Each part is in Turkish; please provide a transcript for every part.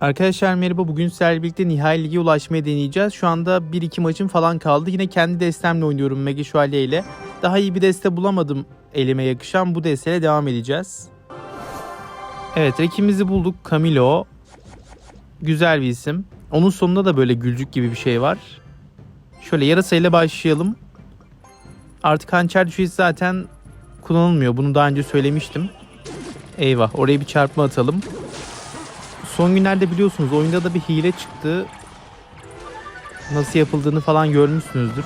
Arkadaşlar merhaba. Bugün sizlerle birlikte nihai lige ulaşmaya deneyeceğiz. Şu anda 1-2 maçım falan kaldı. Yine kendi destemle oynuyorum Mega Şövalye ile. Daha iyi bir deste bulamadım elime yakışan. Bu desteyle devam edeceğiz. Evet rakibimizi bulduk. Camilo. Güzel bir isim. Onun sonunda da böyle gülcük gibi bir şey var. Şöyle yarasayla başlayalım. Artık hançer düşesi zaten kullanılmıyor. Bunu daha önce söylemiştim. Eyvah oraya bir çarpma atalım. Son günlerde biliyorsunuz oyunda da bir hile çıktı. Nasıl yapıldığını falan görmüşsünüzdür.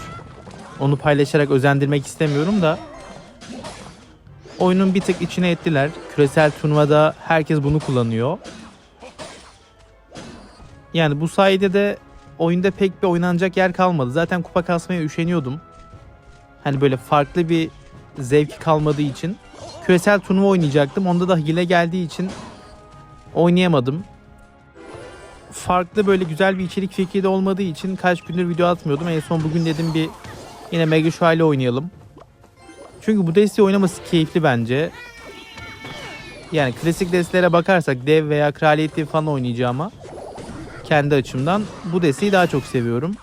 Onu paylaşarak özendirmek istemiyorum da. Oyunun bir tık içine ettiler. Küresel turnuvada herkes bunu kullanıyor. Yani bu sayede de oyunda pek bir oynanacak yer kalmadı. Zaten kupa kasmaya üşeniyordum. Hani böyle farklı bir zevki kalmadığı için. Küresel turnuva oynayacaktım. Onda da hile geldiği için oynayamadım. Farklı böyle güzel bir içerik fikri de olmadığı için kaç gündür video atmıyordum. En son bugün dedim bir yine Mega Şövalye oynayalım. Çünkü bu desteği oynaması keyifli bence. Yani klasik destelere bakarsak dev veya kraliyet dev falan oynayacağıma kendi açımdan bu desteği daha çok seviyorum.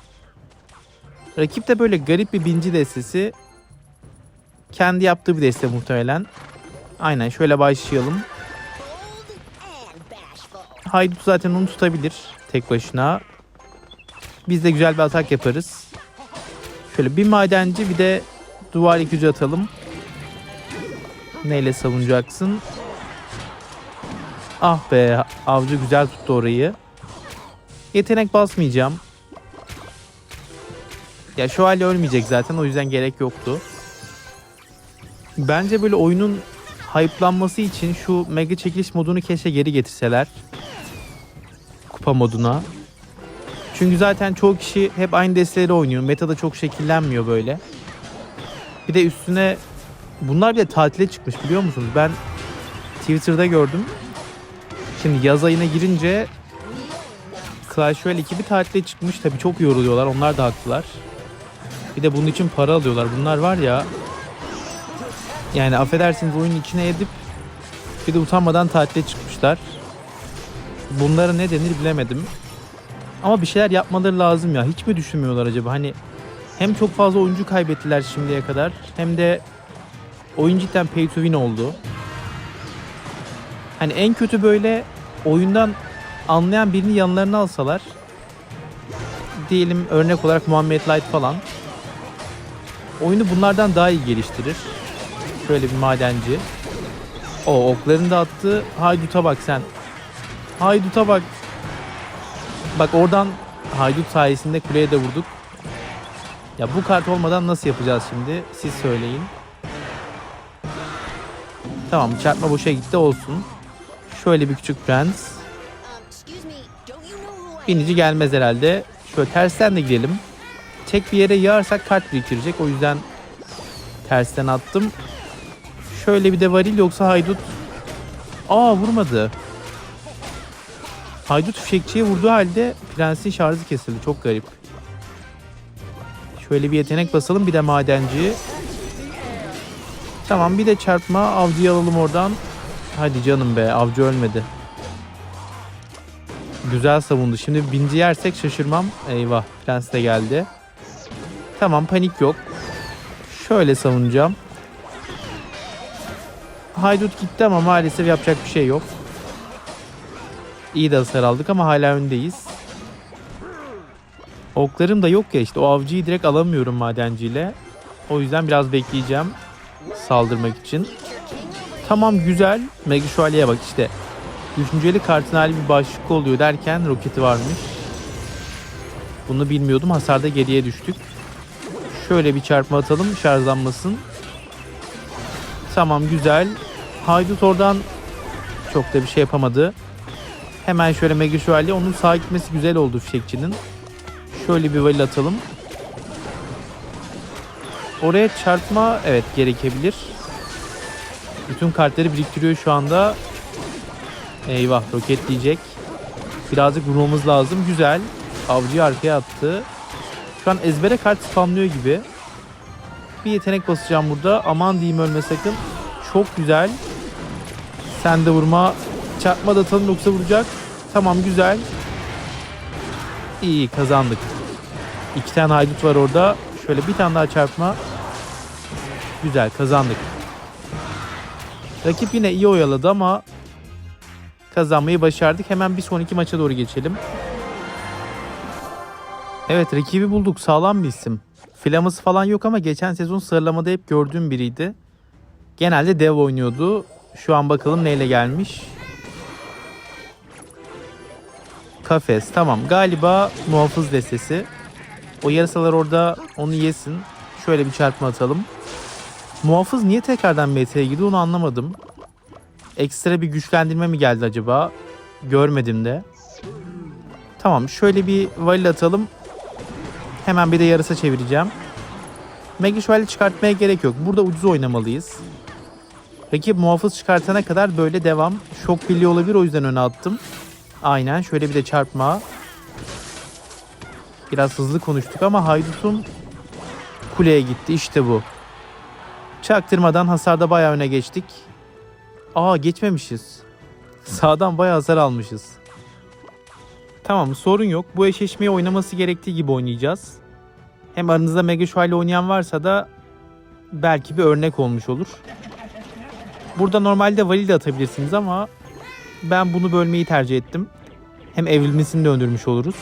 Rakip de böyle garip bir binci destesi. Kendi yaptığı bir deste muhtemelen. Aynen şöyle başlayalım. Haydut zaten onu tutabilir tek başına. Biz de güzel bir atak yaparız. Şöyle bir madenci bir de duvar yıkıcı atalım. Neyle savunacaksın? Ah be avcı güzel tuttu orayı. Yetenek basmayacağım. Ya şövalye ölmeyecek zaten o yüzden gerek yoktu. Bence böyle oyunun hype'lanması için şu mega çekiliş modunu keşke geri getirseler. Kupa moduna. Çünkü zaten çoğu kişi hep aynı desteleri oynuyor. Meta da çok şekillenmiyor böyle. Bir de üstüne bunlar bir de tatile çıkmış biliyor musunuz? Ben Twitter'da gördüm. Şimdi yaz ayına girince Clash Royale ekibi tatile çıkmış. Tabii çok yoruluyorlar. Onlar da haklılar. Bir de bunun için para alıyorlar. Bunlar var ya yani affedersiniz oyunun içine edip bir de utanmadan tatile çıkmışlar. Bunlara ne denir bilemedim. Ama bir şeyler yapmaları lazım ya. Hiç mi düşünmüyorlar acaba? Hani hem çok fazla oyuncu kaybettiler şimdiye kadar hem de oyun cidden pay to win oldu. Hani en kötü böyle oyundan anlayan birini yanlarına alsalar diyelim örnek olarak Muhammed Light falan oyunu bunlardan daha iyi geliştirir. Şöyle bir madenci. O oklarını da attı. Haydut'a bak sen. Haydut'a bak. Bak oradan Haydut sayesinde kuleye de vurduk. Ya bu kart olmadan nasıl yapacağız şimdi? Siz söyleyin. Tamam çarpma boşa gitti olsun. Şöyle bir küçük prens. Binici gelmez herhalde. Şöyle tersten de gidelim. Tek bir yere yağarsak kart biriktirecek. O yüzden tersten attım. Şöyle bir de varil yoksa haydut. Aa vurmadı. Haydut fişekçiye vurduğu halde prensin şarjı kesildi. Çok garip. Şöyle bir yetenek basalım. Bir de madenci. Tamam bir de çarpma. Avcıyı alalım oradan. Hadi canım be. Avcı ölmedi. Güzel savundu. Şimdi binci yersek şaşırmam. Eyvah. Prens de geldi. Tamam panik yok. Şöyle savunacağım. Haydut gitti ama maalesef yapacak bir şey yok. İyi de hasar aldık ama hala öndeyiz. Oklarım da yok ya işte o avcıyı direkt alamıyorum madenciyle. O yüzden biraz bekleyeceğim saldırmak için. Tamam güzel. Mega Şövalye'ye bak işte. Düşünceli kartın hali bir başlık oluyor derken roketi varmış. Bunu bilmiyordum. Hasarda geriye düştük. Şöyle bir çarpma atalım şarjlanmasın. Tamam güzel. Haydut oradan çok da bir şey yapamadı. Hemen şöyle Mega Şövalye. Onun sağa gitmesi güzel oldu fişekçinin. Şöyle bir valil atalım. Oraya çarpma evet gerekebilir. Bütün kartları biriktiriyor şu anda. Eyvah roket diyecek. Birazcık vurmamız lazım. Güzel. Avcıyı arkaya attı. Şu an ezbere kart spamlıyor gibi. Bir yetenek basacağım burada. Aman diyeyim ölme sakın. Çok güzel. Sen de vurma. Çarpma da atalım yoksa vuracak. Tamam güzel. İyi kazandık. İki tane haydut var orada. Şöyle bir tane daha çarpma. Güzel kazandık. Rakip yine iyi oyaladı ama kazanmayı başardık. Hemen bir sonraki maça doğru geçelim. Evet rakibi bulduk. Sağlam bir isim. Filaması falan yok ama geçen sezon sıralamada hep gördüğüm biriydi. Genelde dev oynuyordu. Şu an bakalım neyle gelmiş. Kafes tamam galiba muhafız destesi. O yarasalar orada onu yesin. Şöyle bir çarpma atalım. Muhafız niye tekrardan MT'ye girdi onu anlamadım. Ekstra bir güçlendirme mi geldi acaba? Görmedim de. Tamam şöyle bir valil atalım. Hemen bir de yarısa çevireceğim. Mega Şövalye çıkartmaya gerek yok. Burada ucuz oynamalıyız. Rakip muhafız çıkartana kadar böyle devam. Şok birliği olabilir o yüzden öne attım. Aynen şöyle bir de çarpma. Biraz hızlı konuştuk ama Haydut'um kuleye gitti. İşte bu. Çaktırmadan hasarda bayağı öne geçtik. Aa geçmemişiz. Sağdan bayağı hasar almışız. Tamam sorun yok. Bu eşleşmeyi oynaması gerektiği gibi oynayacağız. Hem aranızda Mega Şövalye oynayan varsa da belki bir örnek olmuş olur. Burada normalde Valil de atabilirsiniz ama ben bunu bölmeyi tercih ettim. Hem evrilmesini de öldürmüş oluruz.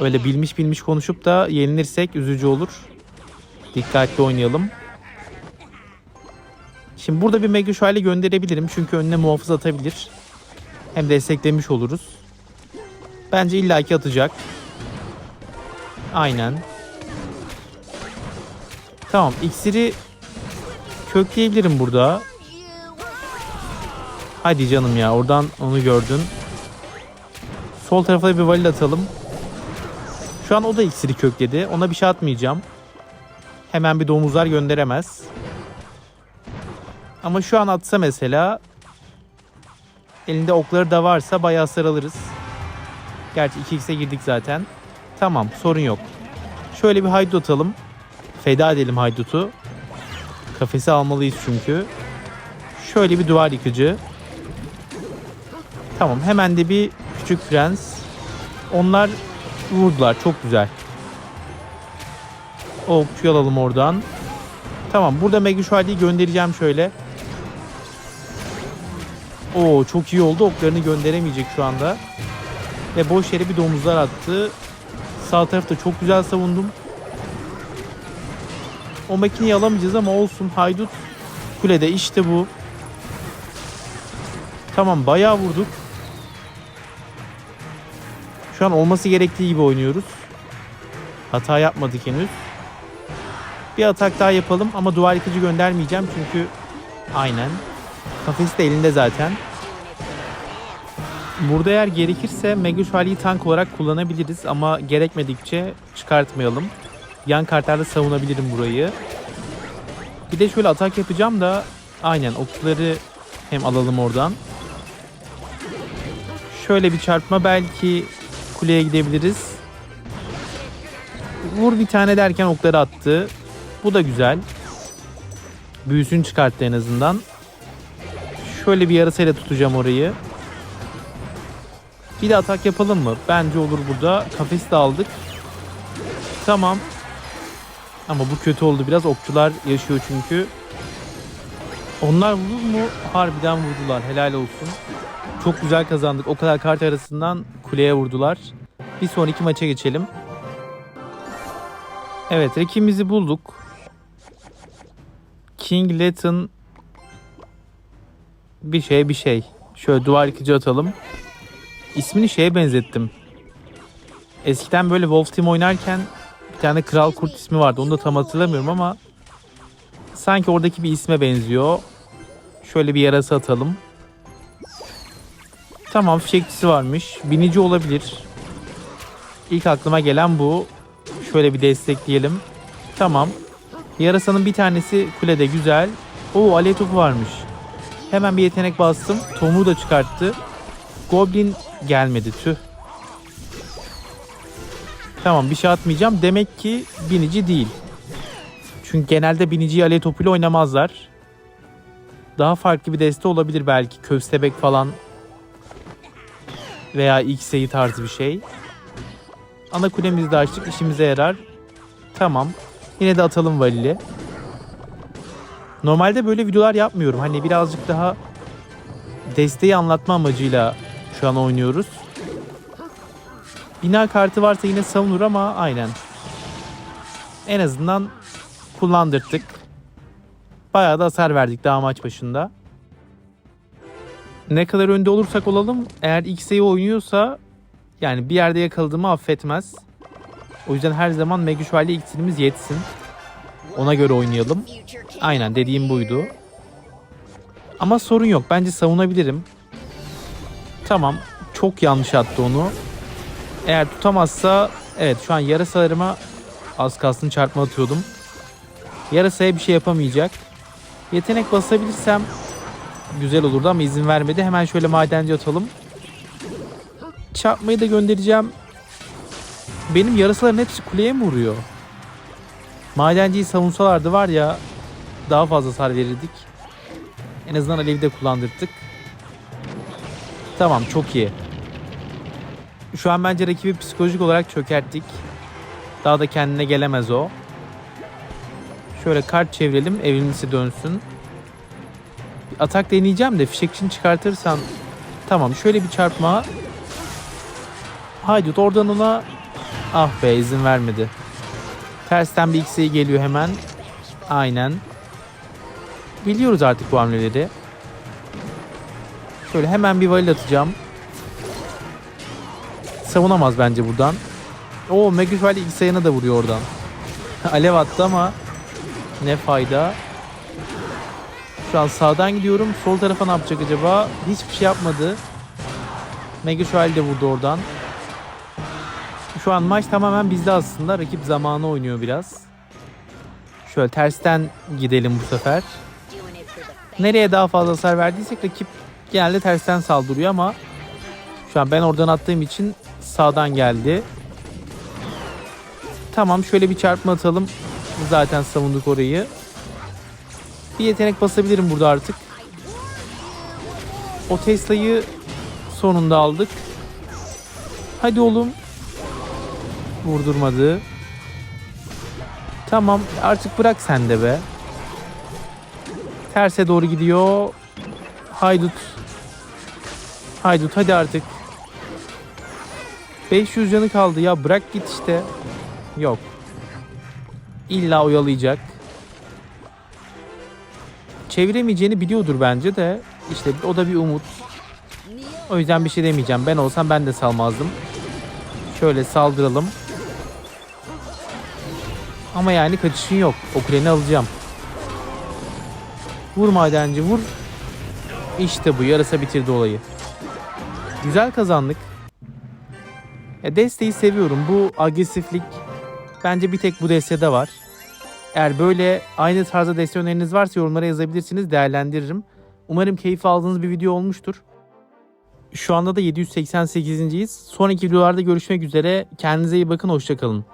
Öyle bilmiş bilmiş konuşup da yenilirsek üzücü olur. Dikkatli oynayalım. Şimdi burada bir Mega Şövalye gönderebilirim çünkü önüne muhafız atabilir. Hem desteklemiş oluruz. Bence illaki atacak. Aynen. Tamam iksiri kökleyebilirim burada. Hadi canım ya oradan onu gördün. Sol tarafa bir valil atalım. Şu an o da iksiri kökledi. Ona bir şey atmayacağım. Hemen bir domuzlar gönderemez. Ama şu an atsa mesela elinde okları da varsa bayağı sarılırız. Gerçi 2x'e girdik zaten. Tamam sorun yok. Şöyle bir haydut atalım. Feda edelim haydutu. Kafesi almalıyız çünkü. Şöyle bir duvar yıkıcı. Tamam hemen de bir küçük prens. Onlar vurdular çok güzel. O okçuyu alalım oradan. Tamam burada Mega Şövalye'yi göndereceğim şöyle. Oo çok iyi oldu oklarını gönderemeyecek şu anda. Ve boş yere bir domuzlar attı. Sağ tarafta çok güzel savundum. O makineyi alamayacağız ama olsun. Haydut kulede işte bu. Tamam bayağı vurduk. Şu an olması gerektiği gibi oynuyoruz. Hata yapmadık henüz. Bir atak daha yapalım ama duvar yıkıcı göndermeyeceğim çünkü aynen. Kafesi de elinde zaten. Burada eğer gerekirse Mega Şövalye'yi tank olarak kullanabiliriz ama gerekmedikçe çıkartmayalım. Yan kartlarda savunabilirim burayı. Bir de şöyle atak yapacağım da aynen okçuları hem alalım oradan. Şöyle bir çarpma belki kuleye gidebiliriz. Vur bir tane derken okları attı. Bu da güzel. Büyüsünü çıkarttı en azından. Şöyle bir yarasayla tutacağım orayı. Bir de atak yapalım mı? Bence olur burada. Kafesi de aldık. Tamam. Ama bu kötü oldu biraz. Okçular yaşıyor çünkü. Onlar vurur mu? Harbiden vurdular. Helal olsun. Çok güzel kazandık. O kadar kart arasından kuleye vurdular. Bir sonraki maça geçelim. Evet rakibimizi bulduk. King Latin bir şey bir şey. Şöyle duvar yıkıcı atalım. İsmini şeye benzettim. Eskiden böyle Wolf Team oynarken bir tane Kral Kurt ismi vardı. Onu da tam hatırlamıyorum ama sanki oradaki bir isme benziyor. Şöyle bir yarası atalım. Tamam fişekçisi varmış. Binici olabilir. İlk aklıma gelen bu. Şöyle bir destekleyelim. Tamam. Yarasanın bir tanesi kulede güzel. Oo alev topu varmış. Hemen bir yetenek bastım. Tomu da çıkarttı. Goblin gelmedi tüh. Tamam bir şey atmayacağım. Demek ki binici değil. Çünkü genelde biniciyi alev topuyla oynamazlar. Daha farklı bir deste olabilir belki. Köstebek falan. veya X'e tarzı bir şey. Ana kulemizi de açtık. işimize yarar. Tamam. Yine de atalım valili. Normalde böyle videolar yapmıyorum. Hani birazcık daha desteği anlatma amacıyla şu an oynuyoruz. Bina kartı varsa yine savunur ama aynen. En azından kullandırdık. Bayağı da hasar verdik daha maç başında. Ne kadar önde olursak olalım eğer X'e oynuyorsa yani bir yerde yakaladığımı affetmez. O yüzden her zaman Megüşvali iksirimiz yetsin. Ona göre oynayalım. Aynen dediğim buydu. Ama sorun yok. Bence savunabilirim. Tamam. Çok yanlış attı onu. Eğer tutamazsa evet şu an yarasalarıma az kalsın çarpma atıyordum. Yarasaya bir şey yapamayacak. Yetenek basabilirsem güzel olurdu ama izin vermedi. Hemen şöyle madenci atalım. Çarpmayı da göndereceğim. Benim yarasaların hepsi kuleye mi vuruyor? Madenciyi savunsalardı var ya daha fazla hasar verirdik. En azından Alev'i de kullandırdık. Tamam çok iyi. Şu an bence rakibi psikolojik olarak çökerttik. Daha da kendine gelemez o. Şöyle kart çevirelim evrimlisi dönsün. Bir atak deneyeceğim de fişekçini çıkartırsan tamam şöyle bir çarpma. Haydi oradan ona ah be izin vermedi. Tersten bir X'e geliyor hemen. Aynen. Biliyoruz artık bu hamleleri. Şöyle hemen bir valil atacağım. Savunamaz bence buradan. Oo Megus Valley ilk sayına da vuruyor oradan. Alev attı ama ne fayda. Şu an sağdan gidiyorum. Sol tarafa ne yapacak acaba? Hiçbir şey yapmadı. Valley de vurdu oradan. Şu an maç tamamen bizde aslında. Rakip zamanı oynuyor biraz. Şöyle tersten gidelim bu sefer. Nereye daha fazla hasar verdiysek rakip genelde tersten saldırıyor ama şu an ben oradan attığım için sağdan geldi. Tamam şöyle bir çarpma atalım. Zaten savunduk orayı. Bir yetenek basabilirim burada artık. O Tesla'yı sonunda aldık. Hadi oğlum. Vurdurmadı. Tamam artık bırak sen de be. Terse doğru gidiyor. Haydut. Haydut hadi artık. 500 canı kaldı ya bırak git işte. Yok. İlla oyalayacak. Çeviremeyeceğini biliyordur bence de. İşte o da bir umut. O yüzden bir şey demeyeceğim. Ben olsam ben de salmazdım. Şöyle saldıralım. Ama yani kaçışın yok. O kuleni alacağım. Vur madenci vur. İşte bu yarasa bitirdi olayı. Güzel kazandık. Ya desteği seviyorum. Bu agresiflik bence bir tek bu destede var. Eğer böyle aynı tarzda deste öneriniz varsa yorumlara yazabilirsiniz. Değerlendiririm. Umarım keyif aldığınız bir video olmuştur. Şu anda da 788.yiz. Sonraki videolarda görüşmek üzere. Kendinize iyi bakın. Hoşçakalın.